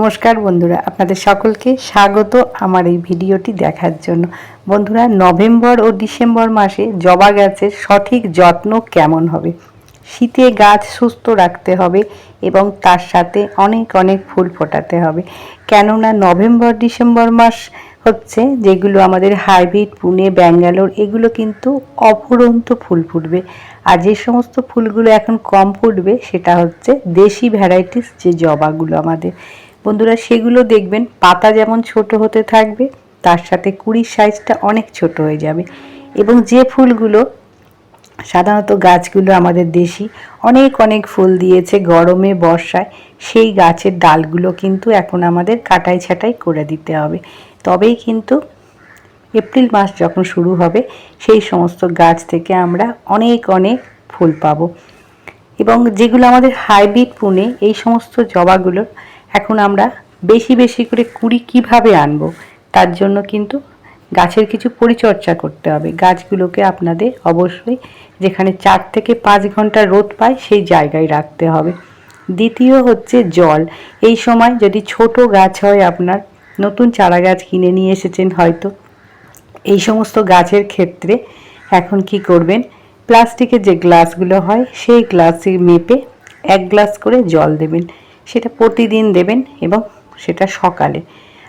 নমস্কার বন্ধুরা, আপনাদের সকলকে স্বাগত আমার এই ভিডিওটি দেখার জন্য। বন্ধুরা, নভেম্বর ও ডিসেম্বর মাসে জবা গাছের সঠিক যত্ন কেমন হবে? শীতে গাছ সুস্থ রাখতে হবে এবং তার সাথে অনেক অনেক ফুল ফোটাতে হবে। কেননা, নভেম্বর, ডিসেম্বর মাস হচ্ছে যেগুলো আমাদের হাইব্রিড, পুনে, ব্যাঙ্গালোর, এগুলো কিন্তু অফুরন্ত ফুল ফুটবে। আর যে সমস্ত ফুলগুলো এখন কম ফুটবে, সেটা হচ্ছে দেশি ভ্যারাইটিস যে জবাগুলো আমাদের। বন্ধুরা, সেগুলো দেখবেন, পাতা যেমন ছোট হতে থাকবে, তার সাথে কুড়ির সাইজটা অনেক ছোট হয়ে যাবে। এবং যে ফুলগুলো, সাধারণত গাছগুলো আমাদের দেশি, অনেক অনেক ফুল দিয়েছে গরমে, বর্ষায়, সেই গাছের ডালগুলো কিন্তু এখন আমাদের কাটাই ছাটাই করে দিতে হবে। তবেই কিন্তু এপ্রিল মাস যখন শুরু হবে, সেই সমস্ত গাছ থেকে আমরা অনেক অনেক ফুল পাবো। এবং যেগুলো আমাদের হাইব্রিড পুনে, এই সমস্ত জবাগুলো এখন আমরা বেশি বেশি করে কুড়ি কীভাবে আনব, তার জন্য কিন্তু গাছের কিছু পরিচর্যা করতে হবে। গাছগুলোকে আপনাদের অবশ্যই যেখানে চার থেকে পাঁচ ঘণ্টা রোদ পায় সেই জায়গায় রাখতে হবে। দ্বিতীয় হচ্ছে জল। এই সময় যদি ছোট গাছ হয় আপনার, নতুন চারা গাছ কিনে নিয়ে এসেছেন হয়তো, এই সমস্ত গাছের ক্ষেত্রে এখন কি করবেন? প্লাস্টিকের যে গ্লাসগুলো হয়, সেই গ্লাসে মেপে এক গ্লাস করে জল দেবেন। সেটা প্রতিদিন দেবেন এবং সেটা সকালে।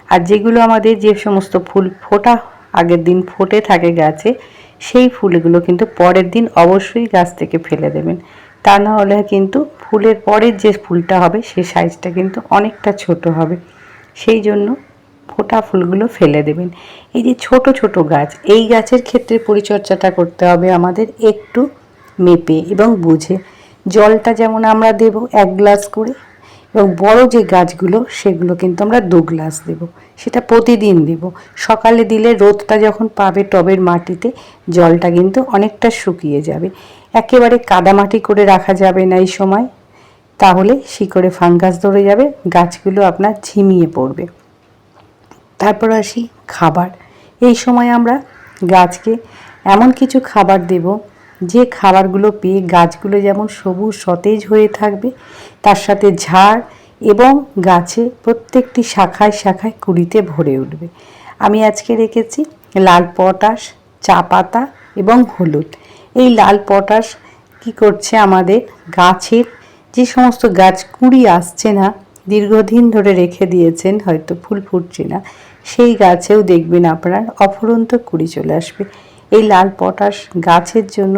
আর যেগুলো আমাদের যে সমস্ত ফুল ফোটা আগের দিন ফোটে থাকে গাছে, সেই ফুলগুলো কিন্তু পরের দিন অবশ্যই গাছ থেকে ফেলে দেবেন। তা না হলে কিন্তু ফুলের পরের যে ফুলটা হবে সেই সাইজটা কিন্তু অনেকটা ছোট হবে। সেই জন্য ফোটা ফুলগুলো ফেলে দেবেন। এই যে ছোট ছোট গাছ, এই গাছের ক্ষেত্রে পরিচর্যাটা করতে হবে আমাদের একটু মেপে এবং বুঝে। জলটা যেমন আমরা দেব এক গ্লাস করে এবং বড় যে গাছগুলো, সেগুলো কিন্তু আমরা দু গ্লাস দেব। সেটা প্রতিদিন দেব। সকালে দিলে রোদটা যখন পাবে টবের মাটিতে, জলটা কিন্তু অনেকটা শুকিয়ে যাবে। একেবারে কাদামাটি করে রাখা যাবে না এই সময়। তাহলে শিকড়ে ফাঙ্গাস ধরে যাবে, গাছগুলো আপনার ঝিমিয়ে পড়বে। তারপর আসি খাবার। এই সময় আমরা গাছকে এমন কিছু খাবার দেব যে খাবারগুলো পেয়ে গাছগুলো যেমন সবুজ সতেজ হয়ে থাকবে, তার সাথে ঝাড় এবং গাছে প্রত্যেকটি শাখায় শাখায় কুড়িতে ভরে উঠবে। আমি আজকে রেখেছি লাল পটাশ, চা পাতা এবং হলুদ। এই লাল পটাশ কি করছে আমাদের গাছের? যে সমস্ত গাছ কুড়ি আসছে না, দীর্ঘদিন ধরে রেখে দিয়েছেন, হয়তো ফুল ফুটছে না, সেই গাছেও দেখবেন আপনার অফুরন্ত কুড়ি চলে আসবে। এই লাল পটাশ গাছের জন্য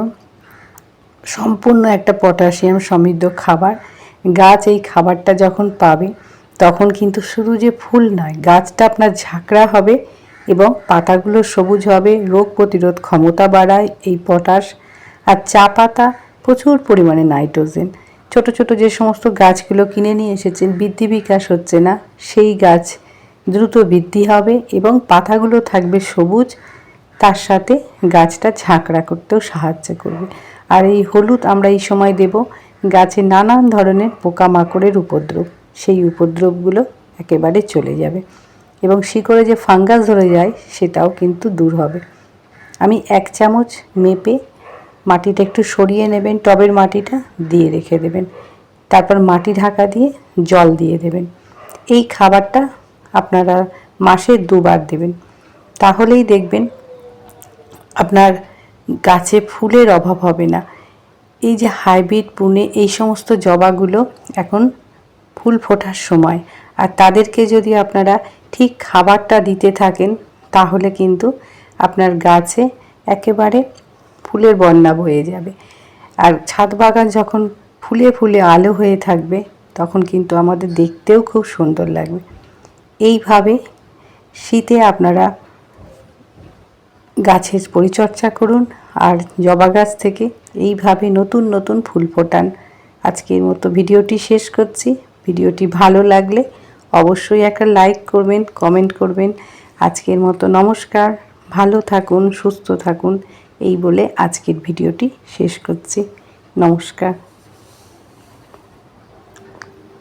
সম্পূর্ণ একটা পটাশিয়াম সমৃদ্ধ খাবার। গাছ এই খাবারটা যখন পাবে, তখন কিন্তু শুধু যে ফুল নয়, গাছটা আপনার ঝাঁকড়া হবে এবং পাতাগুলো সবুজ হবে, রোগ প্রতিরোধ ক্ষমতা বাড়ায় এই পটাশ। আর চা পাতা প্রচুর পরিমাণে নাইট্রোজেন। ছোট ছোট যে সমস্ত গাছগুলো কিনে নিয়ে এসেছেন, বৃদ্ধি বিকাশ হচ্ছে না, সেই গাছ দ্রুত বৃদ্ধি হবে এবং পাতাগুলো থাকবে সবুজ তার সাথে গাছটা ঝাঁকড়া করতেও সাহায্য করবে। আর এই হলুদ আমরা এই সময় দেব গাছে নানান ধরনের পোকামাকড়ের উপদ্রব। সেই উপদ্রবগুলো একেবারে চলে যাবে এবং শিকড়ে যে ফাঙ্গাস ধরে যায় সেটাও কিন্তু দূর হবে। আমি এক চামচ মেপে মাটিটা একটু সরিয়ে নেবেন, টবের মাটিটা দিয়ে রেখে দেবেন। তারপর মাটি ঢাকা দিয়ে জল দিয়ে দেবেন। এই খাবারটা আপনারা মাসে দুবার দেবেন। তাহলেই দেখবেন আপনার গাছে ফুলের অভাব হবে না। এই যে হাইব্রিড, পুনে এই সমস্ত জবাগুলো এখন ফুল ফোটার সময়। আর তাদেরকে যদি আপনারা ঠিক খাবারটা দিতে থাকেন, তাহলে কিন্তু আপনার গাছে একেবারে ফুলের বন্যা বয়ে যাবে। আর ছাদ বাগান যখন ফুলে ফুলে আলো হয়ে থাকবে, তখন কিন্তু আমাদের দেখতেও খুব সুন্দর লাগবে। এইভাবে শীতে আপনারা গাছের পরিচর্যা করুন আর জবা গাছ থেকে এইভাবে নতুন নতুন ফুল ফোটান। আজকের মতো ভিডিওটি শেষ করছি। ভিডিওটি ভালো লাগলে অবশ্যই একটা লাইক করবেন, কমেন্ট করবেন। আজকের মতো নমস্কার, ভালো থাকুন, সুস্থ থাকুন, এই বলে আজকের ভিডিওটি শেষ করছি। নমস্কার।